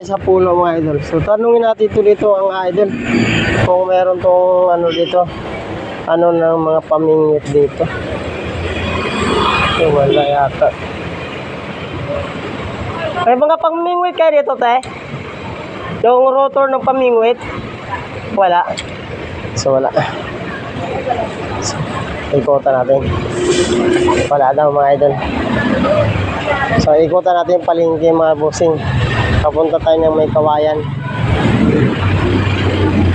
sa puno mga idol. So tanungin natin ito dito ang idol kung meron tong ano dito ano ng mga pamingwit dito. So wala yata. May mga pamingwit kayo dito te? Yung rotor ng pamingwit? Wala. So wala. So, ikutan natin. Wala daw mga idol. So ikutan natin yung palengke mga busing. Papunta tayo ng may kawayan.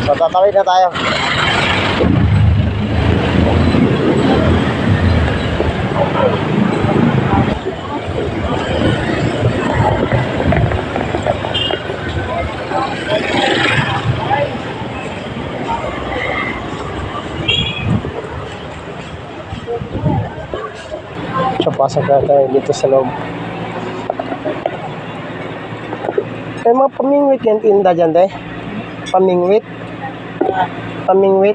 So tatawid na tayo. So pasok na tayo dito sa loob. May mga pamingwit yan tinda dyan, te. Pamingwit. Pamingwit.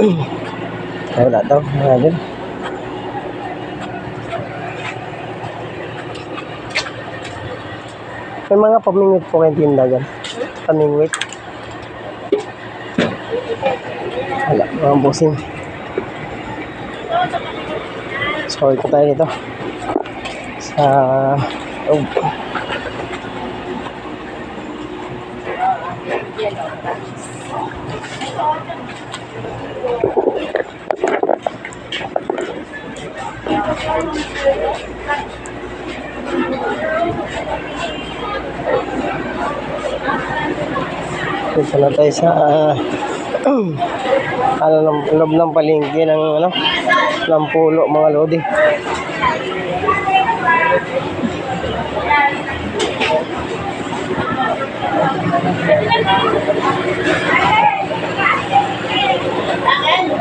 Ay, wala daw. Mga dyan. May mga pamingwit po kayong tinda dyan. Pamingwit. Wala, mga busing. So, ito tayo dito. Sa... Oh. Dito na tayo sa... ah, ano loob ng palengke ng ano ng pulo mga lodi.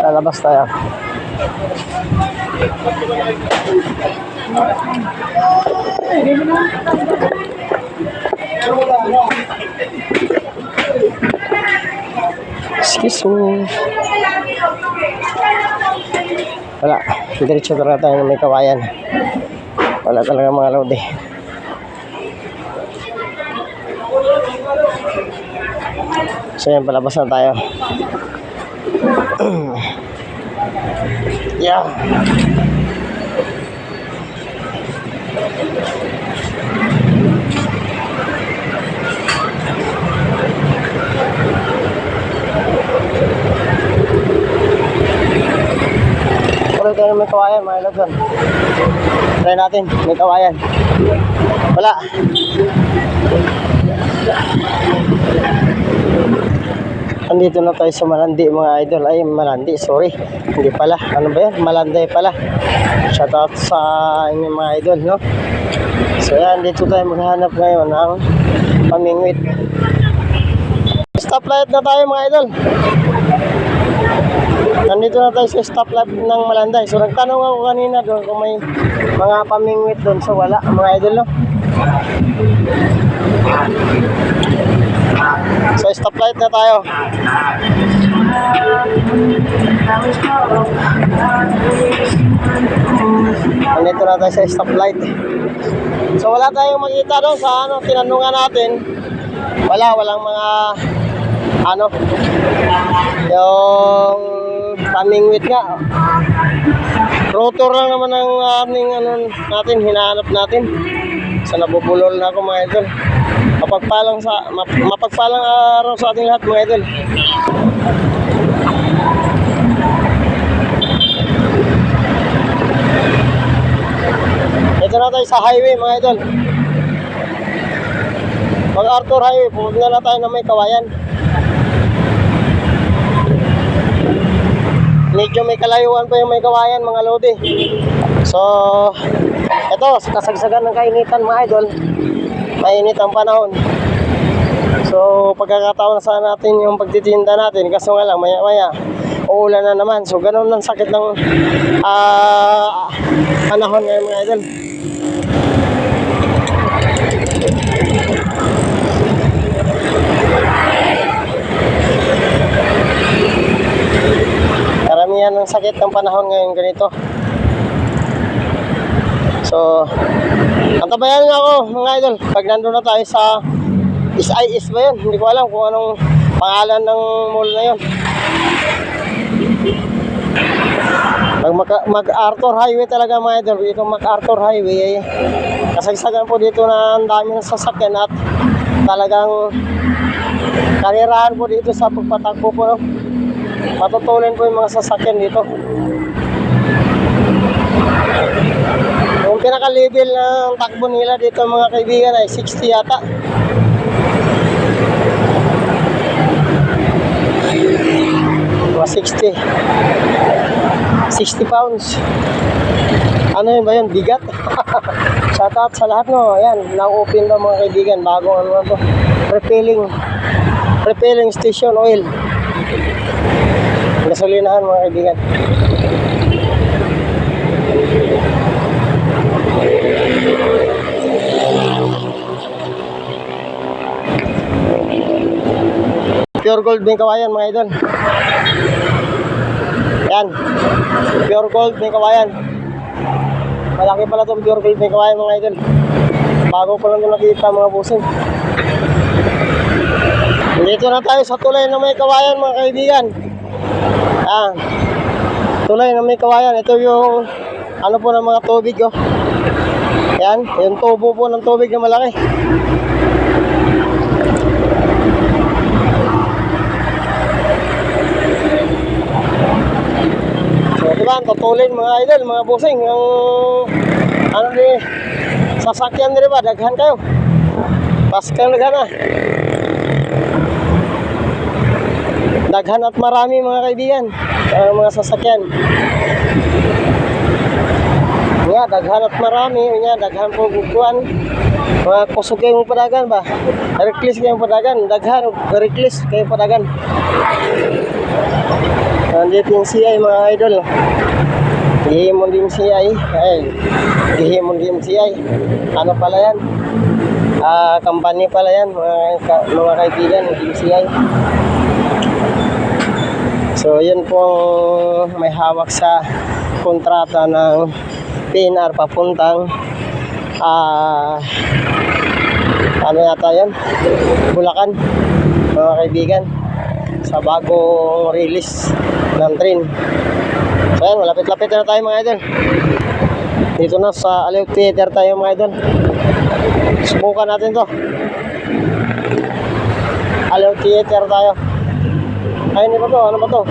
Lalabas tayo. Excuse me. Wala. Diretso talaga tayo ng may kawayan. Wala talaga mga lodi. So yan, palabas na tayo. yeah. Tuloy tayo ng may kawayan, mga ilagyan. Try natin, may kawayan. Wala. Andito na tayo sa Malandi mga idol. Ay, Malandi, sorry. Hindi pala. Ano ba yan? Malanday pala. Shout out sa inyo mga idol, no? So yan, dito tayo maghanap ngayon ng pamingwit. Stoplight na tayo mga idol. Nandito na tayo sa stoplight ng Malanday. So nagtanong ako kanina doon kung may mga pamingwit doon. So wala mga idol, no? So stoplight na tayo. Nandito na tayo sa stoplight. So wala tayong makita doon sa ano, tinanungan natin. Wala, walang mga ano, yung pamingwit nga. Rotor lang naman ang aming ano natin, hinahanap natin. Sa nabubulol na ako mga idol. Mapagpalang sa map, mapagpalang araw sa ating lahat mga idol. Ito na tayo sa highway mga idol. Mag Arthur Highway, pumunta na tayo na may kawayan. Medyo may kalayuan pa yung may kawayan mga lodi. So, ito, sa kasagsagan ng kainitan mga idol. Mainit ang panahon. So, pagkakataon na sana natin yung pagtitinda natin. Kaso nga lang, maya maya, uulan na naman. So, ganun ang sakit ng ah, panahon ngayon mga idol. Karamihan ng sakit ng panahon ngayon ganito. So, antabayan nga ako mga idol. Pag nandun na tayo sa SIS ba yun? Hindi ko alam kung anong pangalan ng mall na yun. Pag MacArthur Highway talaga mga idol, itong MacArthur Highway, eh, kasagsagan po dito na ang dami ng sasakyan at talagang karirahan po dito sa pagpatakbo po. Matutulin po yung mga sasakyan dito. Yung pinaka-level ng takbo nila dito mga kaibigan ay 60 yata. Mga 60. 60 pounds. Ano yun ba yun? Bigat? Shout out sa lahat no. Ayan, na-open daw mga kaibigan. Bagong ano to. Repelling. Repelling station oil. Gasolinahan mga kaibigan. Pure gold din kawayan mga idol. Yan. Pure gold din kawayan. Malaki pala itong pure gold din kawayan mga idol. Bago ko lang ito nakita mga busing. Dito na tayo sa tulay na may kawayan mga kaibigan. Ah. Tulay na may kawayan. Ito yung ano po ng mga tubig oh. Yan, yung tubo po ng tubig na malaki. So, di ba, ang tutulin mga idol, mga busing, yung ano ni sasakyan nila ba, daghan kayo. Paskang daghan na. Daghan at marami mga kaibigan, ang mga sasakyan. Nga, daghan at marami, nga, daghan po bukuan. Mga kusog kayong padagan ba? Reckless kayong padagan, daghan, reckless kayong padagan. Nandito yung CI mga idol. Gihimon din CI. Ay, gihimon din CI. Ano pala yan? Ah, company pala yan, mga, ka- mga kaibigan, yung CI. So, yun po ang may hawak sa kontrata ng PNR papuntang ah ano yata yun? Bulacan, mga kaibigan sa bagong release ng train. So yan, malapit-lapit na tayo mga idol. Dito na sa Aliw Theater tayo mga idol. Subukan natin to. Aliw Theater tayo. Ay, hindi ba to? Ano ba to?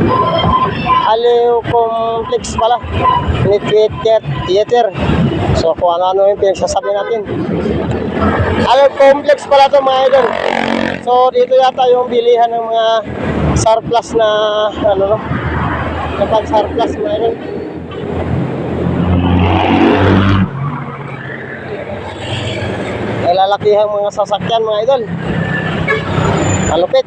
Aliw Complex pala. Theater. Theater. So kung ano-ano yung pinagsasabi natin. Aliw Complex pala to mga idol. So dito yata yung bilihan ng mga surplus na ano no kapag surplus mayroon lalakihang mga sasakyan mga idol malupit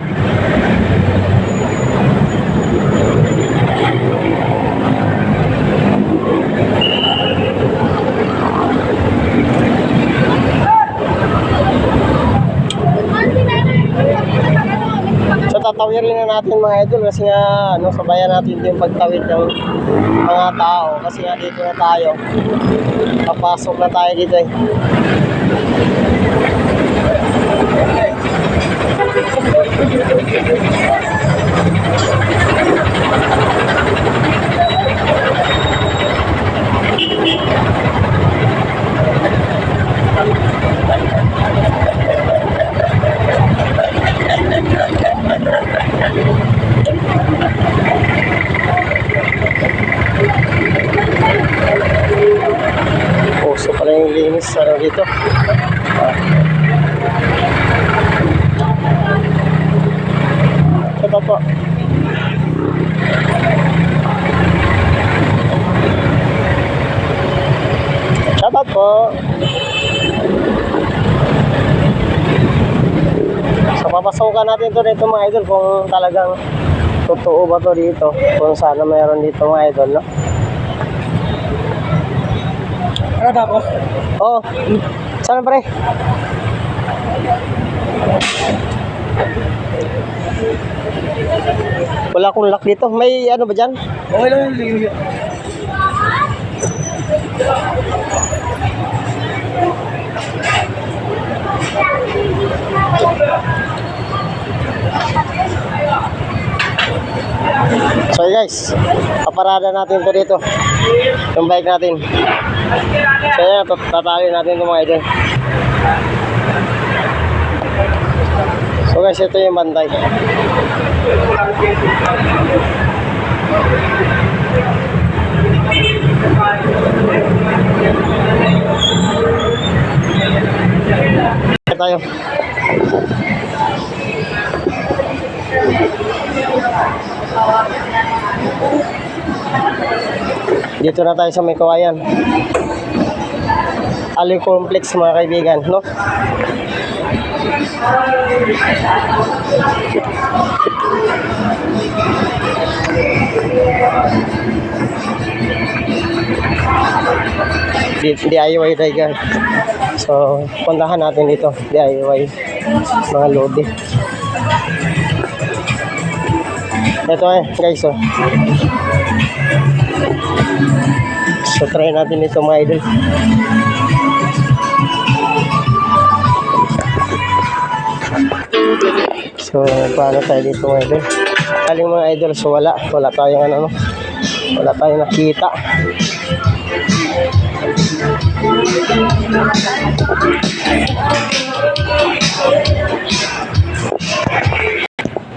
tatawirin na natin mga idol kasi nga ano, sabayan natin yung pagtawid ng mga tao kasi nga dito na tayo. Papasok na tayo dito eh. Puso susubukan natin to dito mga idol kung talagang totoo ba to dito kung sana meron dito mga idol no ano ba boss? Oh, oo sana pre wala akong lock dito may ano ba dyan? okay lang Thank you. Yung guys, paparada natin to dito. Yung bike natin. So yan, tat- tatali natin ito mga idol. So guys, ito yung bantay. Tayo. Dito na tayo sa may kawayan. Ali Complex mga kaibigan, no? Di- DIY Tiger. So, puntahan natin dito, DIY mga lodi. Ito eh, guys, oh. So, try natin ito mga idol. So, paano tayo dito mga idol? Aling mga idol, so wala. Wala tayong ano, no? Wala tayong nakita.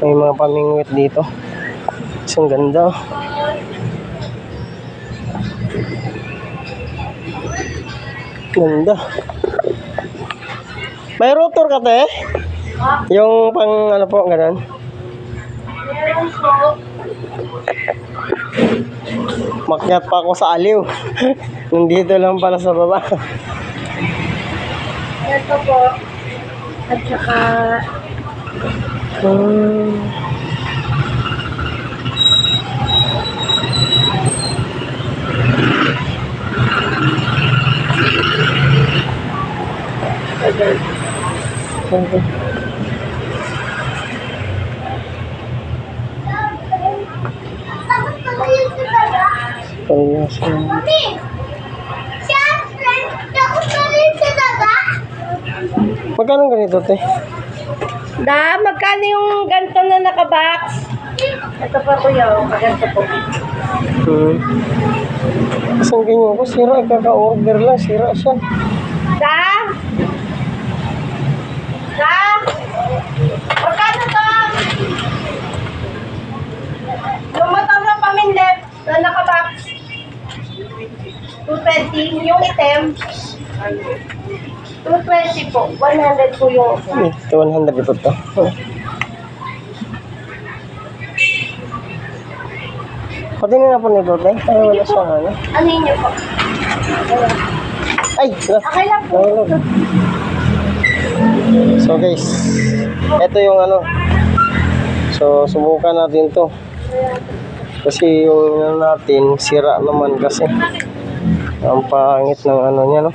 May mga pamingwit dito. So, ang ganda. Ganda. May rotor ka, te? Yung pang ano po, ganun. Makyat pa ako sa aliw. Nandito lang pala sa baba. Ito po. At saka, Hmm. Okay. Parehas yan. Magkano ganito, te? da, magkano yung ganito na nakabox? Ito po kuya, oh, ganito po. Hmm. Kasi ang ganyan ko, sira. Kaka-order lang, sira siya. Da? Da? Magkano to? Yung matang na pamindep na nakabox. 220, yung item. 220 po. 100 po yung Eh, 100 ito to. Oh. Pati na po nito, te. Ay, wala siyang ano. Ano yun niyo po? Ay! Wala. Okay lang po. Wala. So guys, ito yung ano. So subukan natin to. Kasi yung ano natin, sira naman kasi. Ang pangit ng ano niya, no?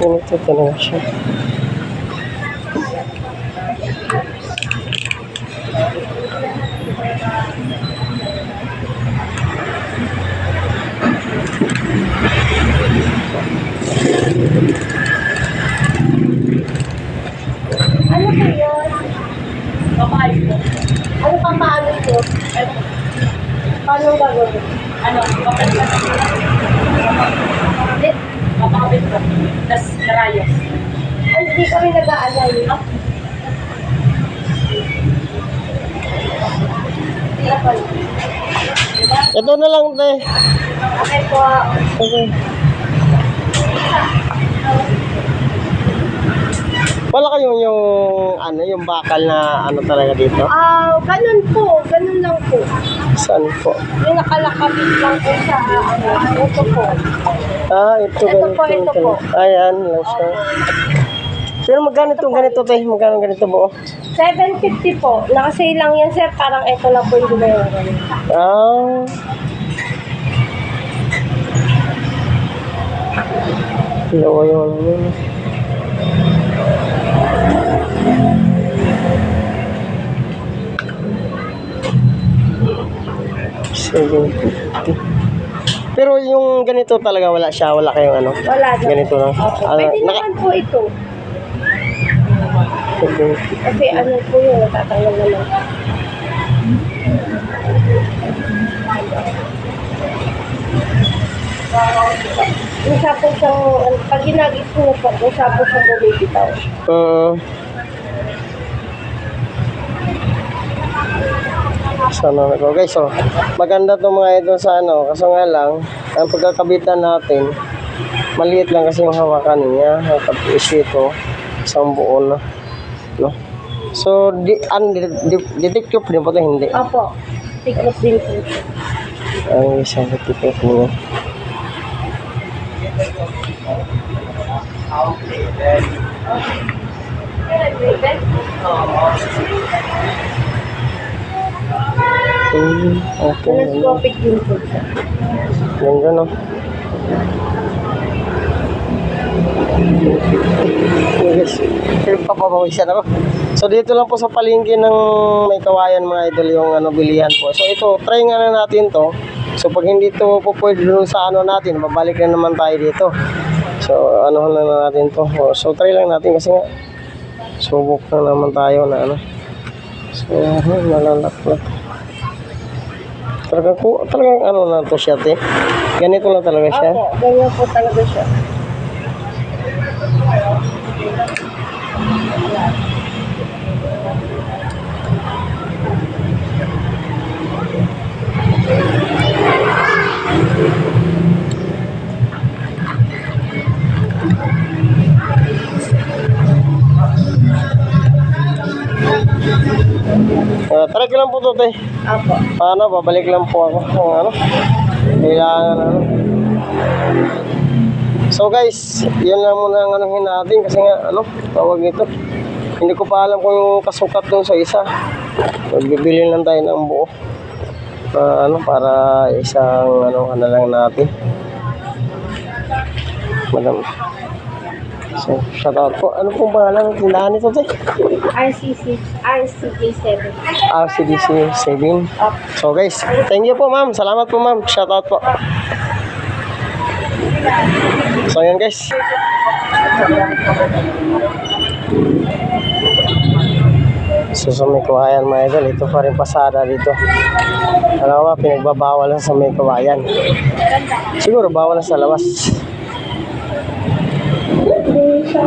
Ganito talaga siya. Ano po yun? Kapal po. Ano pang paano po? Paano gagawin? Ano? Kapal ka Kapit? Kapakapit po. Tapos karayos. Ay, hindi kami nag-aalay. Kapal. Ito na lang, te. Okay po. Okay. Wala kayong yung ano yung bakal na ano talaga dito? Ah, ganun po. Ganun lang po. Saan po? Yung nakalakabit lang po sa ano. Ito po. Ah, ito Ito ganito. po, ito ito. po. Ayan lang siya. Pero magkano itong ganito tayo? Magkano ganito buo? 750 po. Nakasale lang yan, sir. Parang ito lang po yung binayaran. Ah. Lawa yung ano yun. 750. Pero yung ganito talaga wala siya, wala kayong ano. Wala. Ganito lang. Opo. Ano, Pwede naka- naman po ito. 750. Kasi ano po yun, natatanggal naman. Isa po siyang, ano, pag ginagis mo po, po siyang bumibitaw. Uh, sana na ko guys so maganda to mga idol sa ano kaso nga lang ang pagkakabitan natin maliit lang kasi yung hawakan niya tapos ito isang buo na no so di an di, di, detective din po to hindi Opo. Tiklop din po. ang isang detective niya Hmm, okay. Telescopic din po siya. Ganda no. Yes. Papapawisan ako. So dito lang po sa palengke ng may kawayan mga idol yung ano bilihan po. So ito, try nga na natin to. So pag hindi to po pwede dun sa ano natin, babalik na naman tayo dito. So ano na na natin to. So try lang natin kasi nga subok na naman tayo na ano. So nalalaklat. Talagang, ku- talagang ano na to siya, te. Ganito na talaga siya. Opo, ganyan po talaga siya. Uh, try ko lang po to, te. Opo. Paano, babalik lang po ako. Kung ano, kailangan ano. So guys, yun lang muna ang anuhin natin kasi nga, ano, tawag nito. Hindi ko pa alam kung yung kasukat dun sa isa. Magbibili lang tayo ng buo. Ah, ano, para isang, ano, ano lang natin. Madam. So, shout out po. Ano pong pangalan ng tindahan nito, te? RCC, RCK7. RCDC 7. Opo. So guys, thank you po ma'am. Salamat po ma'am. Shout out po. So yun guys. So sa may kawayan mga idol, ito pa rin pasada dito. Alam mo ba, pinagbabawal lang sa may kawayan. Siguro bawal lang sa labas. Kaya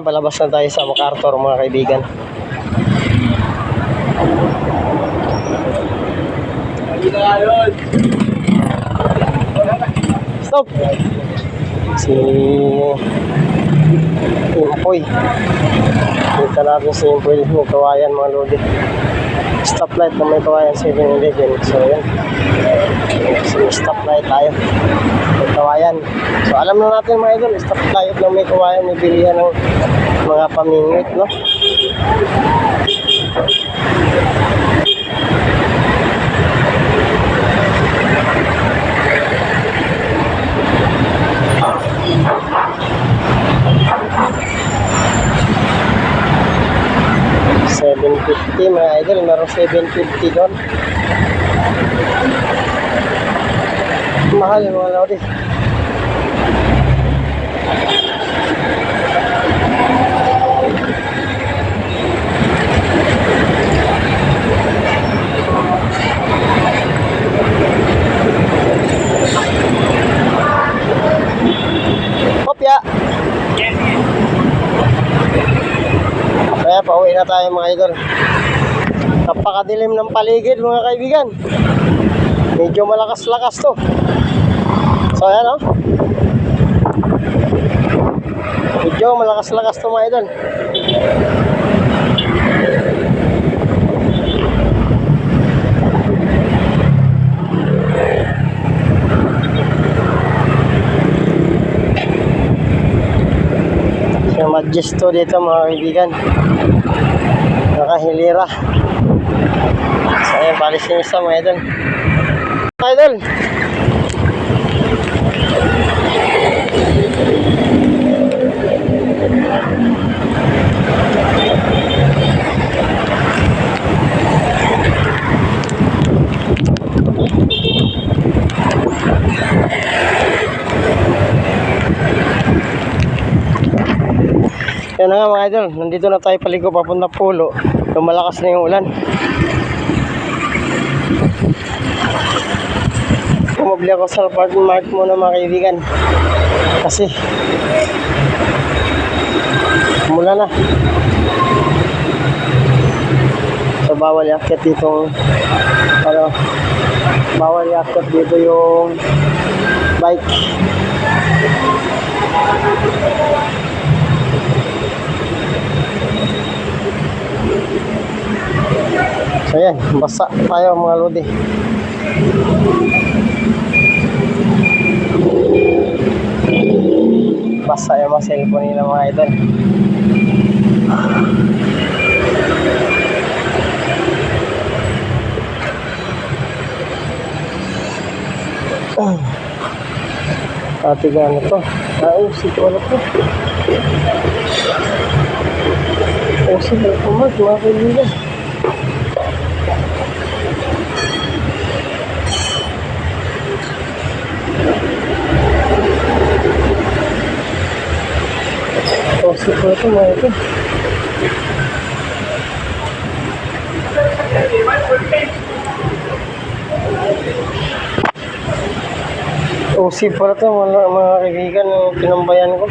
palabas na tayo sa MacArthur mga kaibigan. Stop! Si Impoy. Dito natin si Impoy may kawayan mga lodi. Stoplight na may kawayan 7-Eleven. So yan. So, stoplight tayo. May kawayan. So alam na natin mga idol, stoplight na may kawayan, may bilihan ng mga pamingwit, no? Seven fifty mga idol, meron 750 doon. Mahal yung mga lodi. Na tayo mga idol. Napakadilim ng paligid mga kaibigan. Medyo malakas-lakas to. So ayan oh. Medyo malakas-lakas to mga idol. Majesto dito mga kaibigan. Nakahilira. So ayan, palis yung isa mga idol. Mga idol. Yan na nga mga idol, nandito na tayo paligo papunta pulo. Lumalakas na yung ulan. Pumabli ako sa park mark muna mga kaibigan. Kasi mula na. So bawal yakit ditong ano, bawal yakit dito yung bike. So yan, basa tayo mga lodi. Basa yung mga cellphone nila mga idol. Ate gano to? Ah, usi ko ano to? Usi ko po mag, mga kaibigan. Usi ko ito mga ito. Usi pala to mga, mga kaibigan ng pinambayan ko.